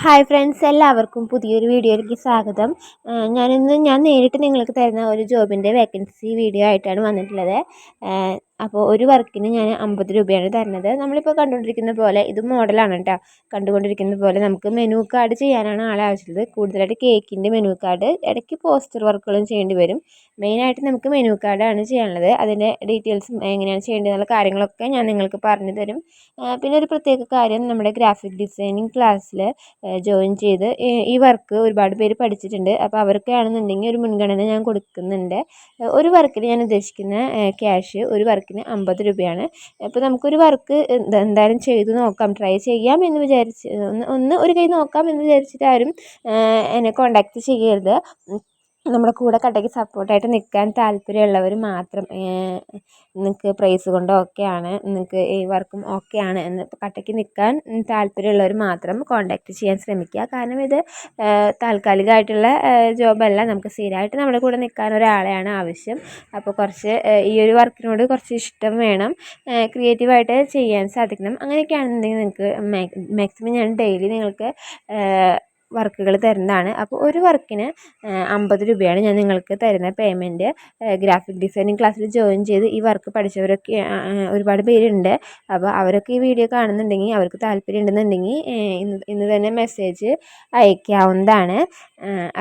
Hi friends എല്ലാവർക്കും പുതിയൊരു വീഡിയോയിലേക്ക് സ്വാഗതം. ഞാനിന്ന് ഞാൻ നേരിട്ട് നിങ്ങൾക്ക് തരുന്ന ഒരു ജോബിന്റെ വേക്കൻസി വീഡിയോ ആയിട്ടാണ് വന്നിട്ടുള്ളത്. അപ്പോൾ ഒരു വർക്കിന് ഞാൻ അമ്പത് രൂപയാണ് തരുന്നത്. നമ്മളിപ്പോൾ കണ്ടുകൊണ്ടിരിക്കുന്ന പോലെ ഇത് മോഡലാണ് കേട്ടോ കണ്ടുകൊണ്ടിരിക്കുന്ന പോലെ നമുക്ക് മെനു കാർഡ് ചെയ്യാനാണ് ആളെ ആവശ്യമുള്ളത് കൂടുതലായിട്ട് കേക്കിന്റെ മെനു കാർഡ് ഇടയ്ക്ക് പോസ്റ്റർ വർക്കുകളും ചെയ്യേണ്ടി വരും. മെയിനായിട്ട് നമുക്ക് മെനു കാർഡാണ് ചെയ്യാനുള്ളത്. അതിന്റെ ഡീറ്റെയിൽസും എങ്ങനെയാണ് ചെയ്യേണ്ടതെന്നുള്ള കാര്യങ്ങളൊക്കെ ഞാൻ നിങ്ങൾക്ക് പറഞ്ഞു തരും. പിന്നെ ഒരു പ്രത്യേക കാര്യം നമ്മുടെ ഗ്രാഫിക് ഡിസൈനിങ് ക്ലാസ്സിൽ ജോയിൻ ചെയ്ത് ഈ വർക്ക് ഒരുപാട് പേര് പഠിച്ചിട്ടുണ്ട്. അപ്പോൾ അവർക്കാണെന്നുണ്ടെങ്കിൽ ഒരു മുൻഗണന ഞാൻ കൊടുക്കുന്നുണ്ട്. ഒരു വർക്കിന് ഞാൻ ഉദ്ദേശിക്കുന്ന ക്യാഷ് ഒരു വർക്ക് വർക്കിന് അമ്പത് രൂപയാണ്. അപ്പോൾ നമുക്കൊരു വർക്ക് എന്തായാലും ചെയ്ത് നോക്കാം ട്രൈ ചെയ്യാം എന്ന് വിചാരിച്ച് ഒന്ന് ഒരു കൈ നോക്കാം എന്ന് വിചാരിച്ചിട്ട് ആരും എന്നെ കോണ്ടാക്ട് ചെയ്യരുത്. നമ്മുടെ കൂടെ കട്ടയ്ക്ക് സപ്പോർട്ടായിട്ട് നിൽക്കാൻ താല്പര്യമുള്ളവർ മാത്രം നിങ്ങൾക്ക് പ്രൈസ് കൊണ്ടോ ഒക്കെയാണ് നിങ്ങൾക്ക് ഈ വർക്കും ഓക്കെയാണ് എന്ന് കട്ടയ്ക്ക് നിൽക്കാൻ താല്പര്യമുള്ളവർ മാത്രം കോൺടാക്റ്റ് ചെയ്യാൻ ശ്രമിക്കുക. കാരണം ഇത് താൽക്കാലികമായിട്ടുള്ള ജോബല്ല. നമുക്ക് സ്ഥിരമായിട്ട് നമ്മുടെ കൂടെ നിൽക്കാൻ ഒരാളെയാണ് ആവശ്യം. അപ്പോൾ കുറച്ച് ഈ ഒരു വർക്കിനോട് കുറച്ച് ഇഷ്ടം വേണം. ക്രിയേറ്റീവായിട്ട് ചെയ്യാൻ സാധിക്കണം. അങ്ങനെയൊക്കെയാണെന്നുണ്ടെങ്കിൽ നിങ്ങൾക്ക് മാക്സിമം ഞാൻ ഡെയിലി നിങ്ങൾക്ക് വർക്കുകൾ തരുന്നതാണ്. അപ്പോൾ ഒരു വർക്കിന് അമ്പത് രൂപയാണ് ഞാൻ നിങ്ങൾക്ക് തരുന്ന പേയ്മെന്റ് ഗ്രാഫിക് ഡിസൈനിങ് ക്ലാസ്സിൽ ജോയിൻ ചെയ്ത് ഈ വർക്ക് പഠിച്ചവരൊക്കെ ഒരുപാട് പേരുണ്ട്. അപ്പോൾ അവരൊക്കെ ഈ വീഡിയോ കാണുന്നുണ്ടെങ്കിൽ അവർക്ക് താല്പര്യം ഉണ്ടെന്നുണ്ടെങ്കിൽ ഇന്ന് ഇന്ന് തന്നെ മെസ്സേജ് അയക്കാവുന്നതാണ്.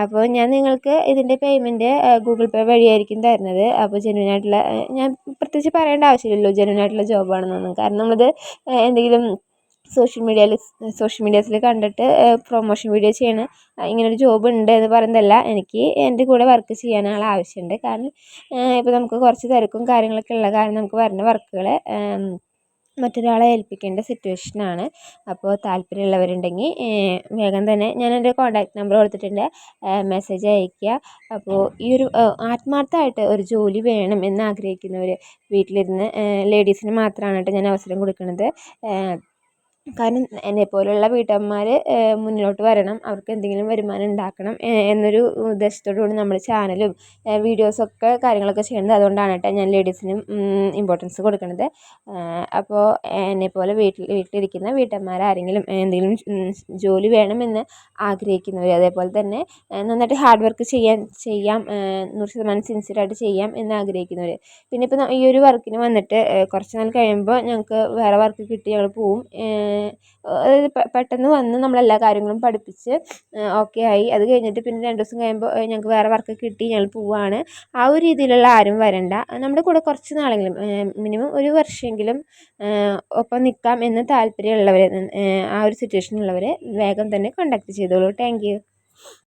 അപ്പോൾ ഞാൻ നിങ്ങൾക്ക് ഇതിന്റെ പേയ്മെന്റ് ഗൂഗിൾ പേ വഴിയായിരിക്കും തരുന്നത്. അപ്പോൾ ജെന്യൂൻ ഞാൻ പ്രത്യേകിച്ച് പറയേണ്ട ആവശ്യമില്ലല്ലോ ജെന്യൂൻ ജോബാണെന്നൊന്നും കാരണം നമ്മളത് എന്തെങ്കിലും സോഷ്യൽ മീഡിയയിൽ സോഷ്യൽ മീഡിയാസിൽ കണ്ടിട്ട് പ്രൊമോഷൻ വീഡിയോ ചെയ്യണ. ഇങ്ങനൊരു ജോബ് ഉണ്ട് എന്ന് പറയുന്നതല്ല. എനിക്ക് എന്റെ കൂടെ വർക്ക് ചെയ്യാൻ ആവശ്യമുണ്ട് കാരണം ഇപ്പോൾ നമുക്ക് കുറച്ച് തിരക്കും കാര്യങ്ങളൊക്കെ ഉള്ള കാരണം നമുക്ക് വരുന്ന വർക്കുകൾ മറ്റൊരാളെ ഏൽപ്പിക്കേണ്ട സിറ്റുവേഷനാണ് അപ്പോൾ താല്പര്യമുള്ളവരുണ്ടെങ്കിൽ വേഗം തന്നെ ഞാൻ എന്റെ കോൺടാക്ട് നമ്പർ കൊടുത്തിട്ടുണ്ട്. മെസ്സേജ് അയയ്ക്കുക. അപ്പോൾ ഈ ഒരു ആത്മാർത്ഥമായിട്ട് ഒരു ജോലി വേണം എന്ന് ആഗ്രഹിക്കുന്നവർ വീട്ടിലിരുന്ന് ലേഡീസിന് മാത്രമാണ് കേട്ടോ ഞാൻ അവസരം കൊടുക്കുന്നത് കാരണം എന്നെപ്പോലുള്ള വീട്ടമ്മമാർ മുന്നിലോട്ട് വരണം. അവർക്ക് എന്തെങ്കിലും വരുമാനം ഉണ്ടാക്കണം എന്നൊരു ഉദ്ദേശത്തോടു കൂടി നമ്മൾ ചാനലും വീഡിയോസൊക്കെ കാര്യങ്ങളൊക്കെ ചെയ്യുന്നത് അതുകൊണ്ടാണ് കേട്ടോ ഞാൻ ലേഡീസിനും ഇമ്പോർട്ടൻസ് കൊടുക്കുന്നത് അപ്പോൾ എന്നെപ്പോലെ വീട്ടിൽ വീട്ടിലിരിക്കുന്ന വീട്ടമ്മമാർ ആരെങ്കിലും എന്തെങ്കിലും ജോലി വേണമെന്ന് ആഗ്രഹിക്കുന്നവർ അതേപോലെ തന്നെ നന്നായിട്ട് ഹാർഡ് വർക്ക് ചെയ്യാൻ ചെയ്യാം നൂറ് ശതമാനം സിൻസിയറായിട്ട് ചെയ്യാം എന്ന് ആഗ്രഹിക്കുന്നവർ പിന്നെ ഇപ്പോൾ ഈ ഒരു വർക്കിന് വന്നിട്ട് കുറച്ച് നാൾ കഴിയുമ്പോൾ ഞങ്ങൾക്ക് വേറെ വർക്ക് കിട്ടി ഞങ്ങൾ പോവും. പെട്ടെന്ന് വന്ന് നമ്മളെല്ലാ കാര്യങ്ങളും പഠിപ്പിച്ച് ഓക്കെ ആയി. അത് കഴിഞ്ഞിട്ട് പിന്നെ രണ്ട് ദിവസം കഴിയുമ്പോൾ ഞങ്ങൾക്ക് വേറെ വർക്ക് കിട്ടി ഞങ്ങൾ പോവുകയാണ് ആ ഒരു രീതിയിലുള്ള ആരും വരണ്ട. നമ്മുടെ കൂടെ കുറച്ച് നാളെങ്കിലും മിനിമം ഒരു വർഷമെങ്കിലും ഒപ്പം നിൽക്കാം എന്ന് താല്പര്യമുള്ളവർ ആ ഒരു സിറ്റുവേഷനുള്ളവരെ വേഗം തന്നെ കോൺടാക്ട് ചെയ്തോളൂ. താങ്ക്